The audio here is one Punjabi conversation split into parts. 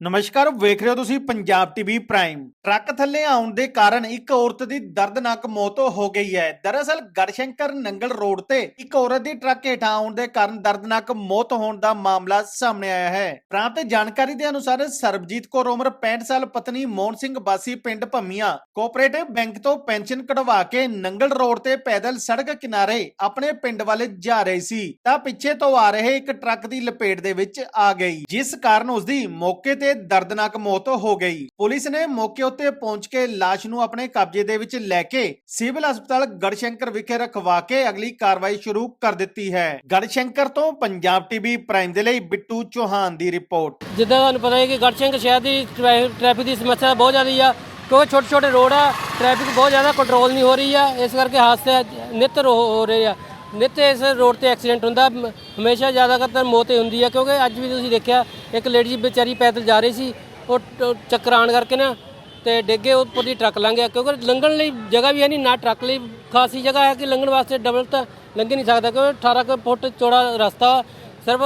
ਨਮਸਕਾਰ, ਵੇਖ ਰਹੇ ਹੋ ਤੁਸੀਂ ਪੰਜਾਬ ਟੀਵੀ ਪ੍ਰਾਈਮ ਟਰੱਕ ਥੱਲੇ ਆਉਣ ਦੇ ਕਾਰਨ ਇੱਕ ਔਰਤ ਦੀ ਦਰਦਨਾਕ ਮੌਤ ਹੋ ਗਈ ਹੈ। ਦਰਅਸਲ ਗੜਸ਼ੰਕਰ ਨੰਗਲ ਰੋਡ ਤੇ ਇੱਕ ਔਰਤ ਦੀ ਟਰੱਕ ਹੇਠਾਂ ਆਉਣ ਦੇ ਕਾਰਨ ਦਰਦਨਾਕ ਮੌਤ ਹੋਣ ਦਾ ਮਾਮਲਾ ਸਾਹਮਣੇ ਆਇਆ ਹੈ। ਪ੍ਰਾਪਤ ਜਾਣਕਾਰੀ ਦੇ ਅਨੁਸਾਰ ਸਰਬਜੀਤ ਕੌਰ ਉਮਰ 65 ਸਾਲ, ਪਤਨੀ ਮੋਹਨ ਸਿੰਘ ਬਾਸੀ ਪਿੰਡ ਭੰਮੀਆਂ, ਕੋਆਪਰੇਟਿਵ ਬੈਂਕ ਤੋਂ ਪੈਨਸ਼ਨ ਕਢਵਾ ਕੇ ਨੰਗਲ ਰੋਡ ਤੇ ਪੈਦਲ ਸੜਕ ਕਿਨਾਰੇ ਆਪਣੇ ਪਿੰਡ ਵੱਲ ਜਾ ਰਹੀ ਸੀ। ਤਾਂ ਪਿੱਛੇ ਤੋਂ ਆ ਰਹੇ ਇੱਕ ਟਰੱਕ ਦੀ ਲਪੇਟ ਦੇ ਵਿੱਚ ਆ ਗਈ, ਜਿਸ ਕਾਰਨ ਉਸ ਦੀ ਮੌਕੇ ਤੇ ਦਰਦਨਾਕ ਮੌਤ ਹੋ ਗਈ। ਪੁਲਿਸ ਨੇ ਮੌਕੇ ਉੱਤੇ ਪਹੁੰਚ ਕੇ ਲਾਸ਼ ਨੂੰ ਆਪਣੇ ਕਬਜ਼ੇ ਦੇ ਵਿੱਚ ਲੈ ਕੇ ਸਿਵਲ ਹਸਪਤਾਲ ਗੜਸ਼ੰਕਰ ਵਿਖੇ ਰਖਵਾ ਕੇ ਅਗਲੀ ਕਾਰਵਾਈ ਸ਼ੁਰੂ ਕਰ ਦਿੱਤੀ ਹੈ। ਗੜਸ਼ੰਕਰ ਤੋਂ ਪੰਜਾਬ ਟੀਵੀ ਪ੍ਰਾਈਮ ਦੇ ਲਈ ਬਿੱਟੂ ਚੌਹਾਨ ਦੀ ਰਿਪੋਰਟ। ਜਿੱਦਾਂ ਤੁਹਾਨੂੰ ਪਤਾ ਹੈ ਕਿ ਗੜਸ਼ੰਕਰ ਸ਼ਹਿਰ ਦੀ ਟ੍ਰੈਫਿਕ ਦੀ ਸਮੱਸਿਆ ਬਹੁਤ ਜ਼ਿਆਦਾ ਆ, ਕਿਉਂਕਿ ਛੋਟੇ ਛੋਟੇ ਰੋਡ ਆ, ਟ੍ਰੈਫਿਕ ਬਹੁਤ ਜ਼ਿਆਦਾ ਕੰਟਰੋਲ ਨਹੀਂ ਹੋ ਰਹੀ ਆ, ਇਸ ਕਰਕੇ ਹਾਦਸੇ ਨਿੱਤ ਹੋ ਰਹੇ ਆ। ਨਿੱਤ ਇਸ ਰੋਡ ਤੇ ਐਕਸੀਡੈਂਟ ਹੁੰਦਾ, ਮ- ਹਮੇਸ਼ਾ ਜ਼ਿਆਦਾਤਰ ਮੌਤ ਹੀ ਹੁੰਦੀ ਹੈ ਕਿਉਂਕਿ ਅੱਜ ਵੀ ਤੁਸੀਂ ਦੇਖਿਆ, ਇੱਕ ਲੇਡੀ ਵਿਚਾਰੀ ਪੈਦਲ ਜਾ ਰਹੀ ਸੀ, ਉਹ ਟ- ਚੱਕਰ ਆਉਣ ਕਰਕੇ ਨਾ, ਤੇ ਡਿੱਗੇ ਉੱਪਰ ਦੀ ਟਰੱਕ ਲੰਘ ਗਿਆ, ਕਿਉਂਕਿ ਲੰਘਣ ਲਈ ਜਗ੍ਹਾ ਵੀ ਹੈ ਨਹੀਂ, ਨਾ ਟਰੱਕ ਲਈ ਖਾਸੀ ਜਗ੍ਹਾ ਹੈ ਕਿ ਲੰਘਣ ਵਾਸਤੇ ਡਬਲ ਤਾਂ ਲੰਘ ਹੀ ਨਹੀਂ ਸਕਦਾ, ਕਿਉਂਕਿ 18 ਕੁ ਫੁੱਟ ਚੌੜਾ ਰਸਤਾ ਸਿਰਫ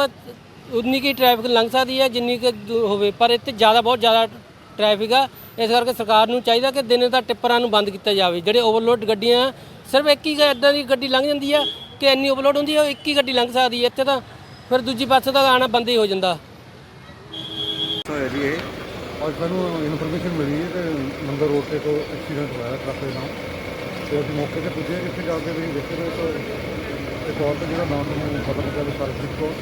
ਉਨੀ ਕੀ ਟ੍ਰੈਫਿਕ ਲੰਘ ਸਕਦੀ ਹੈ, ਜਿੰਨੀ ਕਿ ਹੋਵੇ, ਪਰ ਇੱਥੇ ਜ਼ਿਆਦਾ, ਬਹੁਤ ਜ਼ਿਆਦਾ ਟ੍ਰੈਫਿਕ ਆ, ਇਸ ਕਰਕੇ ਸਰਕਾਰ ਨੂੰ ਚਾਹੀਦਾ ਕਿ ਦਿਨੇ ਤਾਂ ਟਿੱਪਰਾਂ ਨੂੰ ਬੰਦ ਕੀਤਾ ਜਾਵੇ, ਜਿਹੜੇ ਓਵਰਲੋਡ ਗੱਡੀਆਂ ਆ, ਸਿਰਫ ਇੱਕ ਹੀ ਇਦਾਂ ਦੀ ਗੱਡੀ ਲੰਘ ਜਾਂਦੀ ਆ ਕਿ ਇੰਨੀ ਓਵਰਲੋਡ ਹੁੰਦੀ ਆ ਉਹ ਇੱਕ ਹੀ ਗੱਡੀ ਲੰਘ ਸਕਦੀ ਹੈ ਇੱਥੇ ਤਾਂ, ਫਿਰ ਦੂਜੀ ਪਾਸੇ ਤਾਂ ਆਣਾ ਬੰਦ ਹੀ ਹੋ ਜਾਂਦਾ। ਹੋਇਆ ਜੀ ਇਹ ਔਰ ਸਾਨੂੰ ਇਨਫੋਰਮੇਸ਼ਨ ਮਿਲੀ ਹੈ ਕਿ ਮੰਦਰ ਰੋਡ ਤੇ ਕੋਈ ਐਕਸੀਡੈਂਟ ਹੋਇਆ ਟਰੱਕ ਦੇ ਨਾਲ। ਤੇ ਅਸੀਂ ਮੌਕੇ ਤੇ ਪੁੱਜੇ ਜਿੱਥੇ ਜਾ ਕੇ ਵੀ ਦੇਖੇ ਤਾਂ ਇੱਕ- ਔਰਤ ਜਿਹੜਾ ਨਾਮ ਮੈਨੂੰ ਪਤਾ ਲੱਗਾ ਵੀ ਸਰਜੀਤ ਕੌਰ,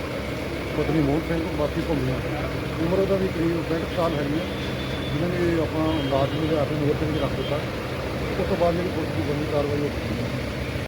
ਪਤਨੀ ਮੋਹਨ ਸਿੰਘ, ਬਾਕੀ ਭੁੰਮੀਆਂ ਉਮਰ ਉਹਦਾ ਵੀ ਕਰੀਬ 65 ਸਾਲ ਹੈਗੀ ਹੈ। ਜਿਨ੍ਹਾਂ ਨੇ ਆਪਣਾ ਲਾਜ ਨੂੰ ਆਪਣੇ ਨਜ਼ਰ ਤੇ ਰੱਖ ਦਿੱਤਾ। ਉਸ ਤੋਂ ਬਾਅਦ ਜਿਹੜੀ ਪੁਲਿਸ ਦੀ ਬਣੀ ਕਾਰਵਾਈ ਉਹ